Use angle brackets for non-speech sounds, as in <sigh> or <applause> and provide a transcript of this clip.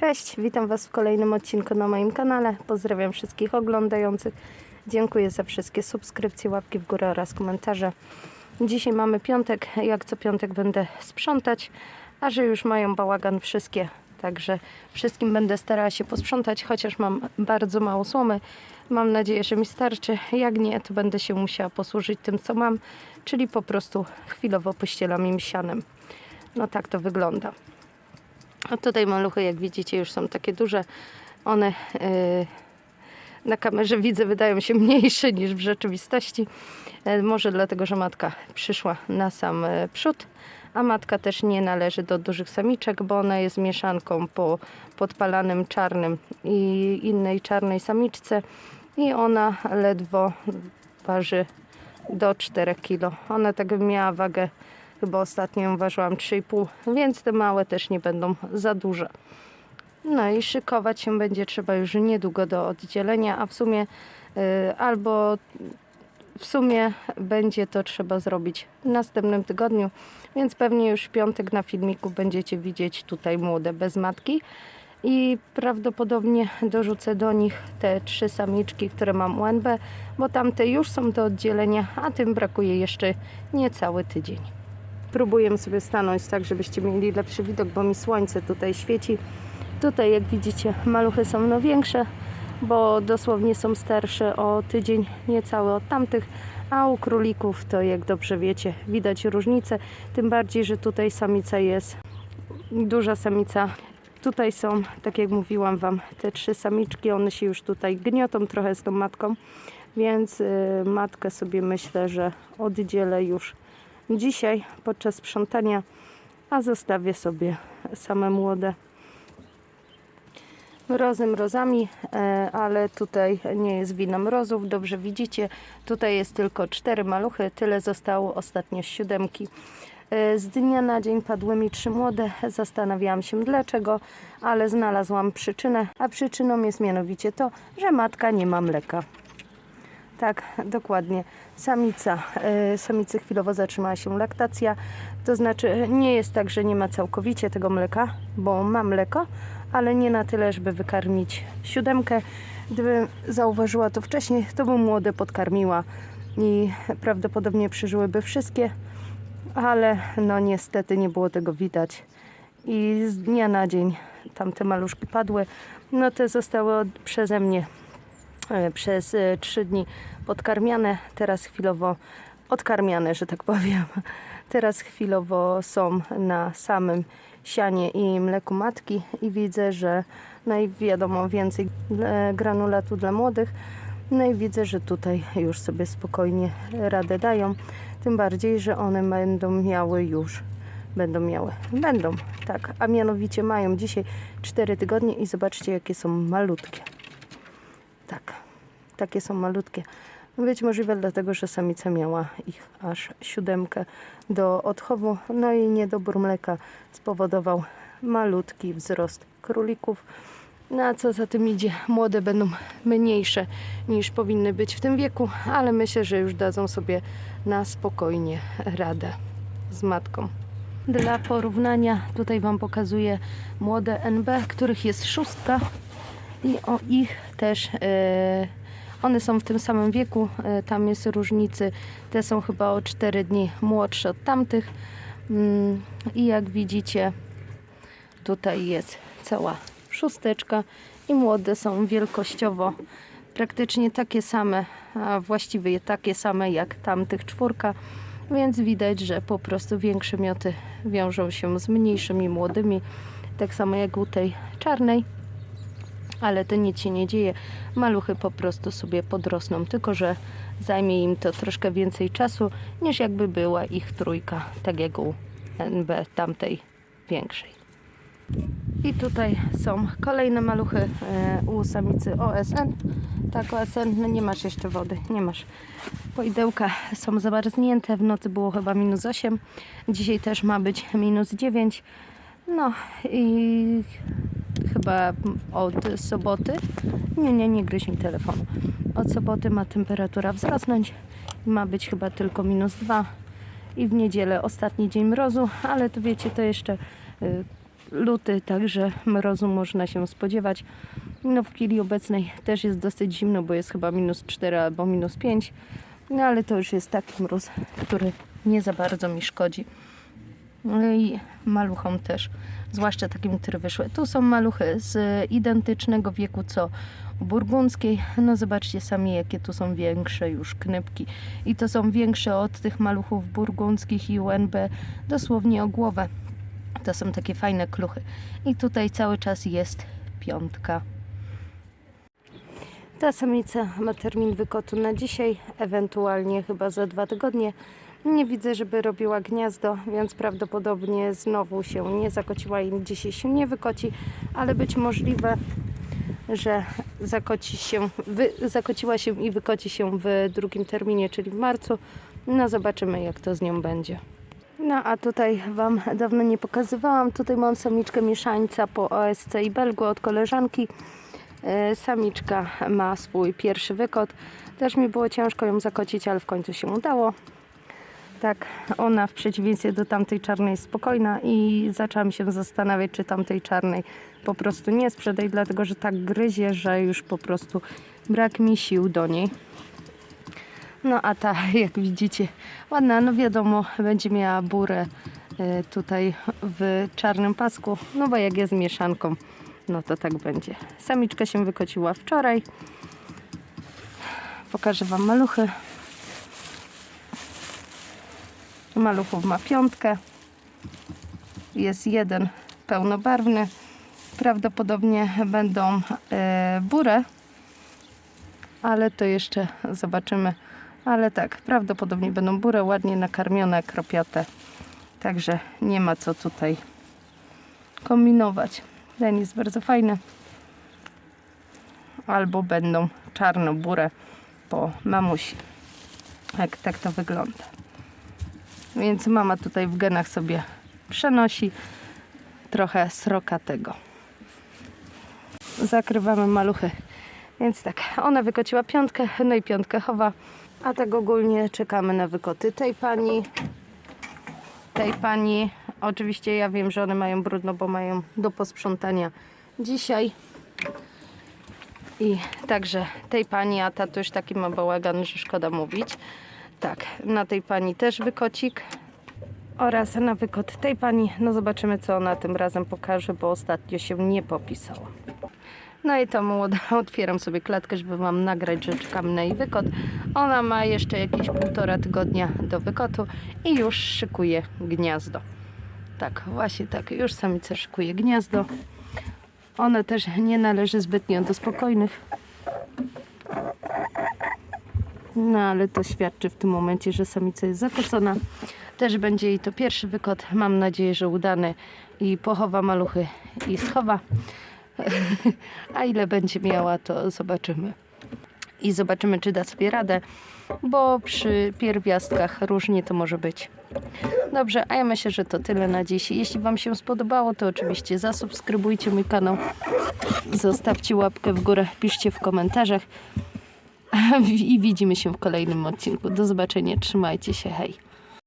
Cześć, witam Was w kolejnym odcinku na moim kanale. Pozdrawiam wszystkich oglądających. Dziękuję za wszystkie subskrypcje, łapki w górę oraz komentarze. Dzisiaj mamy piątek, jak co piątek będę sprzątać, a że już mają bałagan wszystkie, także wszystkim będę starała się posprzątać, chociaż mam bardzo mało słomy. Mam nadzieję, że mi starczy. Jak nie, to będę się musiała posłużyć tym, co mam, czyli po prostu chwilowo pościelam im sianem. No tak to wygląda. A tutaj maluchy, jak widzicie, już są takie duże. One yy, na kamerze widzę, wydają się mniejsze niż w rzeczywistości. E, może dlatego, że matka przyszła na sam e, przód, a matka też nie należy do dużych samiczek, bo ona jest mieszanką po podpalanym czarnym i innej czarnej samiczce i ona ledwo waży do 4 kg. Ona tak miała wagę Chyba ostatnio ważyłam 3,5, więc te małe też nie będą za duże. No i szykować się będzie trzeba już niedługo do oddzielenia, a w sumie y, albo w sumie będzie to trzeba zrobić w następnym tygodniu, więc pewnie już w piątek na filmiku będziecie widzieć tutaj młode bez matki. I prawdopodobnie dorzucę do nich te trzy samiczki, które mam UNB, bo tamte już są do oddzielenia, a tym brakuje jeszcze niecały tydzień. Próbuję sobie stanąć tak, żebyście mieli lepszy widok, bo mi słońce tutaj świeci. Tutaj, jak widzicie, maluchy są no większe, bo dosłownie są starsze o tydzień niecały od tamtych, a u królików to, jak dobrze wiecie, widać różnicę. Tym bardziej, że tutaj samica jest duża samica. Tutaj są, tak jak mówiłam Wam, te trzy samiczki, one się już tutaj gniotą trochę z tą matką, więc y, matkę sobie myślę, że oddzielę już dzisiaj podczas sprzątania, a zostawię sobie same młode. Mrozy mrozami, e, ale tutaj nie jest wina mrozów. Dobrze widzicie, tutaj jest tylko cztery maluchy, tyle zostało ostatnio z siódemki. E, Z dnia na dzień padły mi trzy młode. Zastanawiałam się dlaczego, ale znalazłam przyczynę, a przyczyną jest mianowicie to, że matka nie ma mleka. Tak, dokładnie. Samica, e, samicy chwilowo zatrzymała się laktacja. To znaczy nie jest tak, że nie ma całkowicie tego mleka, bo ma mleko, ale nie na tyle, żeby wykarmić siódemkę. Gdybym zauważyła to wcześniej, to bym młode podkarmiła i prawdopodobnie przeżyłyby wszystkie, ale no niestety nie było tego widać. I z dnia na dzień tamte maluszki padły. No te zostały przeze mnie przez e, trzy dni podkarmiane, teraz chwilowo odkarmiane, że tak powiem. Teraz chwilowo są na samym sianie i mleku matki i widzę, że no i wiadomo więcej e, granulatu dla młodych. No i widzę, że tutaj już sobie spokojnie radę dają. Tym bardziej, że one będą miały już będą miały. Będą, tak. A mianowicie mają dzisiaj 4 tygodnie i zobaczcie, jakie są malutkie. Tak, takie są malutkie. Być możliwe dlatego, że samica miała ich aż siódemkę do odchowu. No i niedobór mleka spowodował malutki wzrost królików. No co za tym idzie, młode będą mniejsze niż powinny być w tym wieku, ale myślę, że już dadzą sobie na spokojnie radę z matką. Dla porównania tutaj Wam pokazuję młode NB, których jest szóstka i o ich też e, one są w tym samym wieku, e, tam jest różnicy, te są chyba o 4 dni młodsze od tamtych. Mm, i jak widzicie tutaj jest cała szósteczka i młode są wielkościowo. Praktycznie takie same, a właściwie takie same jak tamtych czwórka, więc widać, że po prostu większe mioty wiążą się z mniejszymi młodymi, tak samo jak u tej czarnej ale to nic się nie dzieje. Maluchy po prostu sobie podrosną, tylko że zajmie im to troszkę więcej czasu niż jakby była ich trójka, tak jak u NB tamtej większej. I tutaj są kolejne maluchy e, u samicy OSN. Tak, OSN, no nie masz jeszcze wody, nie masz. Poidełka są zamarznięte, w nocy było chyba minus 8, dzisiaj też ma być minus 9. No i chyba od soboty, nie, nie, nie gryź mi telefonu. Od soboty ma temperatura wzrosnąć, ma być chyba tylko minus 2 i w niedzielę ostatni dzień mrozu, ale to wiecie, to jeszcze y, luty, także mrozu można się spodziewać. No w chwili obecnej też jest dosyć zimno, bo jest chyba minus 4 albo minus 5. No ale to już jest taki mróz, który nie za bardzo mi szkodzi. No i maluchom też, zwłaszcza takim, które wyszły. Tu są maluchy z identycznego wieku co burgundzkiej. No zobaczcie sami, jakie tu są większe już knypki. I to są większe od tych maluchów burgundzkich i UNB dosłownie o głowę. To są takie fajne kluchy. I tutaj cały czas jest piątka. Ta samica ma termin wykotu na dzisiaj, ewentualnie chyba za dwa tygodnie. Nie widzę, żeby robiła gniazdo, więc prawdopodobnie znowu się nie zakociła i dzisiaj się nie wykoci, ale być możliwe, że zakoci się, wy, zakociła się i wykoci się w drugim terminie, czyli w marcu. No zobaczymy, jak to z nią będzie. No a tutaj Wam dawno nie pokazywałam. Tutaj mam samiczkę mieszańca po OSC i Belgu od koleżanki. E, Samiczka ma swój pierwszy wykot. Też mi było ciężko ją zakocić, ale w końcu się udało. Tak, ona w przeciwieństwie do tamtej czarnej jest spokojna i zaczęłam się zastanawiać, czy tamtej czarnej po prostu nie sprzedaj, dlatego że tak gryzie, że już po prostu brak mi sił do niej. No a ta, <laughs> jak widzicie, ładna, no wiadomo, będzie miała burę e, tutaj w czarnym pasku, no bo jak jest mieszanką, no to tak będzie. Samiczka się wykociła wczoraj. Pokażę Wam maluchy. Maluchów ma piątkę. Jest jeden pełnobarwny. Prawdopodobnie będą e, burę, ale to jeszcze zobaczymy. Ale tak, prawdopodobnie będą burę ładnie nakarmione, kropiate. Także nie ma co tutaj kombinować. Ten jest bardzo fajny. Albo będą czarno-burę po mamusi. Jak tak to wygląda. Więc mama tutaj w genach sobie przenosi trochę srokatego. Zakrywamy maluchy. Więc tak, ona wykociła piątkę, no i piątkę chowa. A tak ogólnie czekamy na wykoty tej pani, tej pani. Oczywiście ja wiem, że one mają brudno, bo mają do posprzątania dzisiaj. I także tej pani, a ta to już taki ma bałagan, że szkoda mówić. Tak, na tej pani też wykocik. Oraz na wykot tej pani, no zobaczymy co ona tym razem pokaże, bo ostatnio się nie popisała. No i to młoda, <laughs> otwieram sobie klatkę, żeby Wam nagrać, że czekamy na jej wykot. Ona ma jeszcze jakieś półtora tygodnia do wykotu i już szykuje gniazdo. Tak, właśnie tak, już samica szykuje gniazdo. Ona też nie należy zbytnio do spokojnych. No ale to świadczy w tym momencie, że samica jest zakocona. Też będzie jej to pierwszy wykot. Mam nadzieję, że udany i pochowa maluchy i schowa. <laughs> A ile będzie miała, to zobaczymy. I zobaczymy, czy da sobie radę, bo przy pierwiastkach różnie to może być. Dobrze, a ja myślę, że to tyle na dziś. Jeśli Wam się spodobało, to oczywiście zasubskrybujcie mój kanał, zostawcie łapkę w górę, piszcie w komentarzach <laughs> i widzimy się w kolejnym odcinku. Do zobaczenia, trzymajcie się, hej!